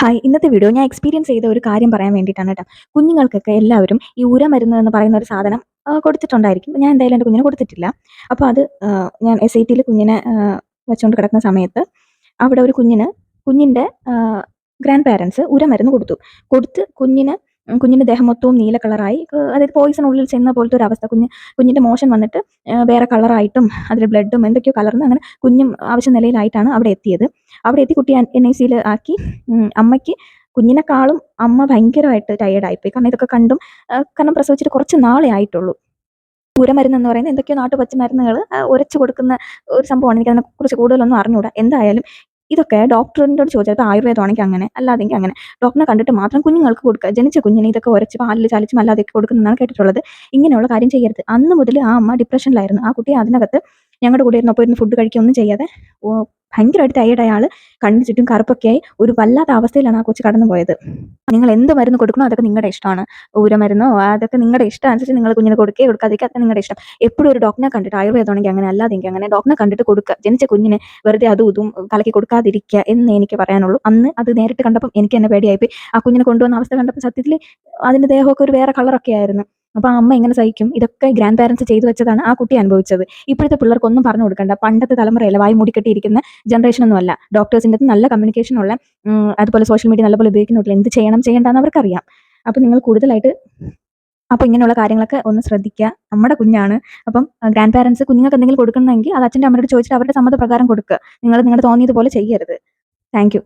Hi ഇന്നത്തെ video ഞാൻ experience ചെയ്ത ഒരു കാര്യം പറയാൻ വേണ്ടിയിട്ടാണ് കേട്ടോ കുഞ്ഞുങ്ങൾക്കൊക്കെ എല്ലാവരും ഈ ഉരമരുന്ന് എന്ന് പറയുന്ന ഒരു സാധനം കൊടുത്തിട്ടുണ്ടായിരിക്കും. ഞാൻ എന്തായാലും എന്റെ കുഞ്ഞിന് കൊടുത്തിട്ടില്ല. അപ്പോൾ അത് ഞാൻ എസ് ഐ ടിയിൽ കുഞ്ഞിനെ വെച്ചുകൊണ്ട് കിടക്കുന്ന സമയത്ത് അവിടെ ഒരു കുഞ്ഞിന് കുഞ്ഞിന്റെ ഗ്രാൻഡ് പാരൻസ് ഉരമരുന്ന് കൊടുത്തു. കൊടുത്ത് കുഞ്ഞിന് കുഞ്ഞിന്റെ ദേഹം മൊത്തവും നീല കളറായി അതായത് പോയിസൺ ഉള്ളിൽ ചെന്ന പോലത്തെ ഒരു അവസ്ഥ. കുഞ്ഞ് കുഞ്ഞിന്റെ മോഷൻ വന്നിട്ട് വേറെ കളറായിട്ടും അതിൽ ബ്ലഡും എന്തൊക്കെയോ കലർന്ന് അങ്ങനെ കുഞ്ഞും ആവശ്യ നിലയിലായിട്ടാണ് അവിടെ എത്തിയത്. അവിടെ എത്തി കുട്ടി എൻ ഐ സിയിൽ ആക്കി. അമ്മയ്ക്ക് കുഞ്ഞിനെക്കാളും അമ്മ ഭയങ്കരമായിട്ട് ടയേർഡായിപ്പോയി കാരണം ഇതൊക്കെ കണ്ടും കാരണം പ്രസവിച്ചിട്ട് കുറച്ച് നാളെ ആയിട്ടുള്ളൂ. പൂരമരുന്ന് എന്ന് പറയുന്നത് എന്തൊക്കെയോ നാട്ടു പച്ചമരുന്നുകൾ ഉരച്ചു കൊടുക്കുന്ന ഒരു സംഭവമാണ്. എനിക്ക് അതിനെ കുറിച്ച് കൂടുതലൊന്നും അറിഞ്ഞുകൂടാ എന്തായാലും ഇതൊക്കെ ഡോക്ടറിനോട് ചോദിച്ചാൽ ആയുർവേദമാണെങ്കിൽ അങ്ങനെ അല്ലാതെങ്കിൽ അങ്ങനെ. ഡോക്ടറിനെ കണ്ടിട്ട് മാത്രം കുഞ്ഞുങ്ങൾക്ക് കൊടുക്കുക. ജനിച്ച കുഞ്ഞിനെ ഇതൊക്കെ ഉരച്ച് പാലിൽ ചാലിച്ചും അല്ലാതെയൊക്കെ കൊടുക്കുന്നതാണ് കേട്ടിട്ടുള്ളത്. ഇങ്ങനെയുള്ള കാര്യം ചെയ്യരുത്. അന്ന് മുതൽ ആ അമ്മ ഡിപ്രഷനിലായിരുന്നു ആ കുട്ടി അതിനകത്ത് ഞങ്ങളുടെ കൂടെ ഇരുന്നപ്പോൾ ഇരുന്ന് ഫുഡ് കഴിക്കുകയൊന്നും ചെയ്യാതെ ഭയങ്കരമായിട്ട് ടയേർഡായ ആൾ കണ്ണിന് ചുറ്റും കറുപ്പൊക്കെയായി ഒരു വല്ലാത്ത അവസ്ഥയിലാണ് ആ കൊച്ചു കടന്നു പോയത് നിങ്ങൾ എന്ത് മരുന്ന് കൊടുക്കണോ അതൊക്കെ നിങ്ങളുടെ ഇഷ്ടമാണ്. ഊരമരുന്നോ അതൊക്കെ നിങ്ങളുടെ ഇഷ്ടം അനുസരിച്ച് നിങ്ങൾ കുഞ്ഞിന് കൊടുക്കുകയോ കൊടുക്കാതിരിക്കുക അതൊക്കെ നിങ്ങളുടെ ഇഷ്ടം. എപ്പോഴും ഒരു ഡോക്ടറെ കണ്ടിട്ട് ആയുർവേദമാണെങ്കിൽ അങ്ങനെ അല്ലാതെങ്കിൽ അങ്ങനെ ഡോക്ടറെ കണ്ടിട്ട് കൊടുക്കുക. ജനിച്ച കുഞ്ഞിന് വെറുതെ അതും ഇതും കലക്കി കൊടുക്കാതിരിക്കുക എന്ന് എനിക്ക് പറയാനുള്ളൂ. അന്ന് അത് നേരിട്ട് കണ്ടപ്പം എനിക്ക് തന്നെ പേടിയായിപ്പോയി. ആ കുഞ്ഞിനെ കൊണ്ടുവന്ന അവസ്ഥ കണ്ടപ്പോൾ സത്യത്തിൽ അതിന്റെ ദേഹമൊക്കെ ഒരു വേറെ കളറൊക്കെ ആയിരുന്നു. അപ്പൊ ആ അമ്മ എങ്ങനെ സഹിക്കും? ഇതൊക്കെ ഗ്രാൻഡ് പാരന്റ്സ് ചെയ്തു വെച്ചതാണ് ആ കുട്ടി അനുഭവിച്ചത്. ഇപ്പോഴത്തെ പിള്ളേർക്കൊന്നും പറഞ്ഞു കൊടുക്കണ്ട. പണ്ടത്തെ തലമുറയല്ല വായി മൂടിക്കെട്ടിയിരിക്കുന്ന ജനറേഷൻ ഒന്നും അല്ല. ഡോക്ടേഴ്സിന്റെ നല്ല കമ്മ്യൂണിക്കേഷൻ ഉള്ള അതുപോലെ സോഷ്യൽ മീഡിയ നല്ലപോലെ ഉപയോഗിക്കുന്നുള്ളൂ എന്ത് ചെയ്യണം ചെയ്യേണ്ടെന്ന് അവർക്കറിയാം. അപ്പൊ നിങ്ങൾ കൂടുതലായിട്ട് അപ്പൊ ഇങ്ങനെയുള്ള കാര്യങ്ങളൊക്കെ ഒന്ന് ശ്രദ്ധിക്കുക. നമ്മുടെ കുഞ്ഞാണ്. അപ്പം ഗ്രാൻഡ് പാരന്റ്സ് കുഞ്ഞുങ്ങൾക്ക് എന്തെങ്കിലും കൊടുക്കണമെങ്കിൽ അത് അച്ഛന്റെ അമ്മയോട് ചോദിച്ചിട്ട് അവരുടെ സമ്മതപ്രകാരം കൊടുക്കുക. നിങ്ങൾ നിങ്ങളുടെ തോന്നിയതുപോലെ ചെയ്യരുത്. താങ്ക്